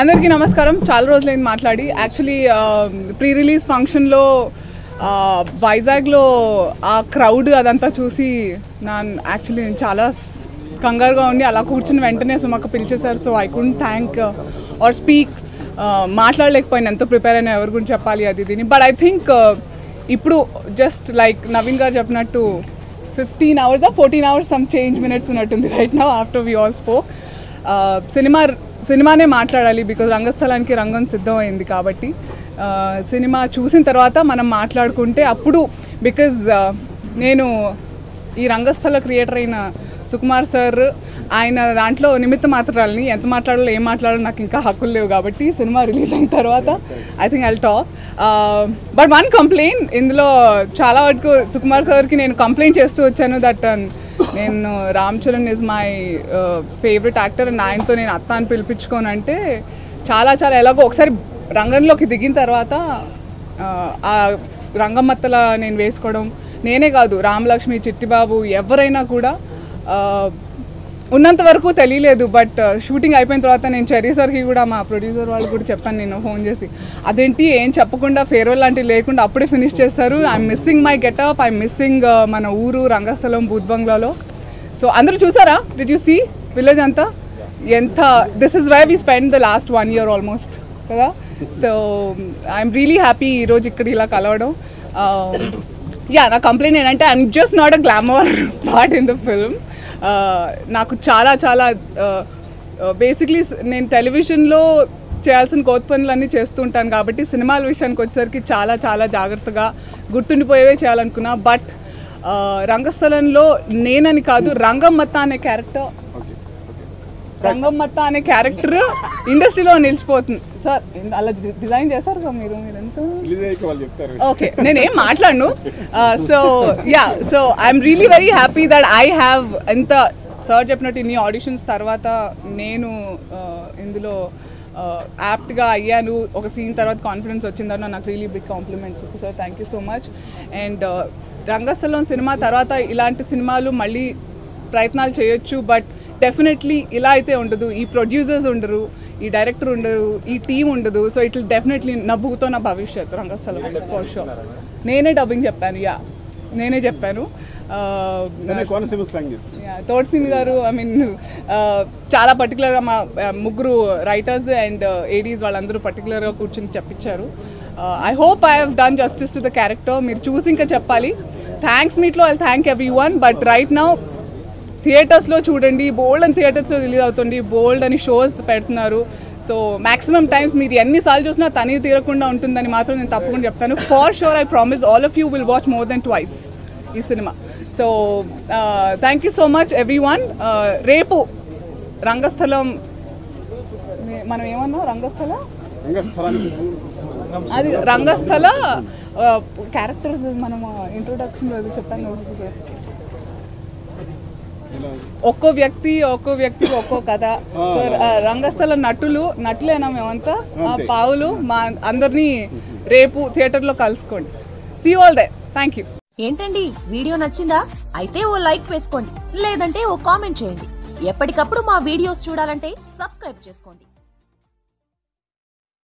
అందరికీ నమస్కారం. చాలా రోజులైంది మాట్లాడి. యాక్చువల్లీ ప్రీ రిలీజ్ ఫంక్షన్లో వైజాగ్లో ఆ క్రౌడ్ అదంతా చూసి నా యాక్చువల్లీ నేను చాలా కంగారుగా ఉండి అలా కూర్చుని వెంటనే సుమక్క పిలిచేశారు. So I could thank or speak మాట్లాడలేకపోయినా ఎంతో ప్రిపేర్ అయినా ఎవరి గురించి చెప్పాలి అది దీని బట్ ఐ థింక్ ఇప్పుడు జస్ట్ లైక్ నవీన్ గారు చెప్పినట్టు fifteen hours uh fourteen hours some change minutes ఉన్నట్టుంది right now after we all spoke cinema సినిమానే మాట్లాడాలి బికాజ్ రంగస్థలానికి రంగం సిద్ధమైంది కాబట్టి uh, సినిమా చూసిన తర్వాత మనం మాట్లాడుకుంటే అప్పుడు బికాజ్ uh, నేను ఈ రంగస్థల క్రియేటర్ అయిన సుకుమార్ సార్ ఆయన దాంట్లో నిమిత్త మాత్రాలని ఎంత మాట్లాడాలో ఏం మాట్లాడాలో నాకు ఇంకా హక్కులు లేవు కాబట్టి సినిమా రిలీజ్ అయిన తర్వాత I think I talk. But one complaint ఇందులో చాలా వరకు సుకుమార్ సార్కి నేను కంప్లైంట్ చేస్తూ వచ్చాను దట్ నేను Ram Charan is my favourite actor and ఆయనతో నేను అత్త అని పిలిపించుకోనంటే చాలా చాలా ఎలాగో ఒకసారి రంగంలోకి దిగిన తర్వాత ఆ, రంగమత్తల రంగమ్మత్తల నేను వేసుకోవడం నేనే కాదు రామలక్ష్మి చిట్టిబాబు ఎవరైనా కూడా ఉన్నంత వరకు తెలియలేదు బట్ షూటింగ్ అయిపోయిన తర్వాత నేను చెరీ సార్కి కూడా మా ప్రొడ్యూసర్ వాళ్ళు కూడా చెప్పాను నేను ఫోన్ చేసి అదేంటి ఏం చెప్పకుండా ఫేర్వెల్ లాంటివి లేకుండా అప్పుడే ఫినిష్ చేస్తారు I'm missing my getup I'm missing మన ఊరు రంగస్థలం బూత్ బంగ్లాలో. సో అందరూ చూసారా? డిడ్ యూ సీ విలేజ్ అంతా? ఎంత this is why we spend the last one year almost కదా? సో ఐఎమ్ రియలీ హ్యాపీ ఈరోజు ఇక్కడ ఇలా కలవడం. Um, యా నా కంప్లైంట్ ఏంటంటే I'm just not a glamour part in the film నాకు చాలా చాలా బేసిక్లీ నేను టెలివిజన్లో చేయాల్సిన కోత పనులన్నీ చేస్తుంటాను కాబట్టి సినిమాల విషయానికి వచ్చేసరికి చాలా చాలా జాగ్రత్తగా గుర్తుండిపోయేవే చేయాలనుకున్నా. బట్ రంగస్థలంలో నేనని కాదు రంగమ్మత్త అనే క్యారెక్టర్ రంగమ్మత్త అనే క్యారెక్టర్ ఇండస్ట్రీలో నిలిచిపోతుంది. సార్ అలా డిజైన్ చేశారు కదా మీరు వాళ్ళు చెప్తారు. ఓకే నేనేం మాట్లాడను. So yeah so I'm really very happy that I have ఎంత సార్ చెప్పినట్టు ఇన్ని ఆడిషన్స్ తర్వాత నేను ఇందులో యాప్ట్గా అయ్యాను. ఒక సీన్ తర్వాత కాన్ఫిడెన్స్ వచ్చిందన్న నాకు really big compliments sir thank you so much and Rangasthalam cinema తర్వాత ఇలాంటి సినిమాలు మళ్ళీ ప్రయత్నాలు చేయొచ్చు బట్ డెఫినెట్లీ ఇలా అయితే ఉండదు. ఈ ప్రొడ్యూసర్స్ ఉండరు ఈ డైరెక్టర్ ఉండరు ఈ టీం ఉండదు. సో ఇట్ డెఫినెట్లీ నా భూతో నా భవిష్యత్ రంగస్థలం ఫర్ షూర్ నేనే డబ్బింగ్ చెప్పాను యా నేనే చెప్పాను. తోడ్సిన్ గారు ఐ మీన్ చాలా పర్టికులర్గా మా ముగ్గురు రైటర్స్ అండ్ ఏడీస్ వాళ్ళందరూ పర్టికులర్గా కూర్చొని చెప్పించారు. I hope I have done justice to the character మీరు చూసి ఇంకా చెప్పాలి. థ్యాంక్స్ మీట్లో I thank everyone but right now థియేటర్స్లో చూడండి బోల్డ్ అని థియేటర్స్లో రిలీజ్ అవుతుంది బోల్డ్ అని షోస్ పెడుతున్నారు. సో మాక్సిమం టైమ్స్ మీరు ఎన్నిసార్లు చూసినా తని తీరకుండా ఉంటుందని మాత్రం నేను తప్పకుండా చెప్తాను. For sure I promise all of you will watch more than twice ఈ cinema. So thank you so much everyone రేపు రంగస్థలం మనం ఏమన్నాం? రంగస్థల? అది రంగస్థల క్యారెక్టర్స్ మనం ఇంట్రొడక్షన్ చెప్పాను సార్. ఇలా ఒక్కో వ్యక్తి ఒక్కో వ్యక్తి ఒక్కో కథ. సో రంగస్థల నటులు నటులేనా మేమంతా? ఆ. పావులు మా అందరినీ రేపు థియేటర్లో కలుసుకోండి. See all they thank you ఏంటండి? వీడియో నచ్చిందా? అయితే ఓ లైక్ వేసుకోండి. లేదంటే ఓ కామెంట్ చేయండి. ఎప్పటికప్పుడు మా వీడియోస్ చూడాలంటే సబ్స్క్రైబ్ చేసుకోండి.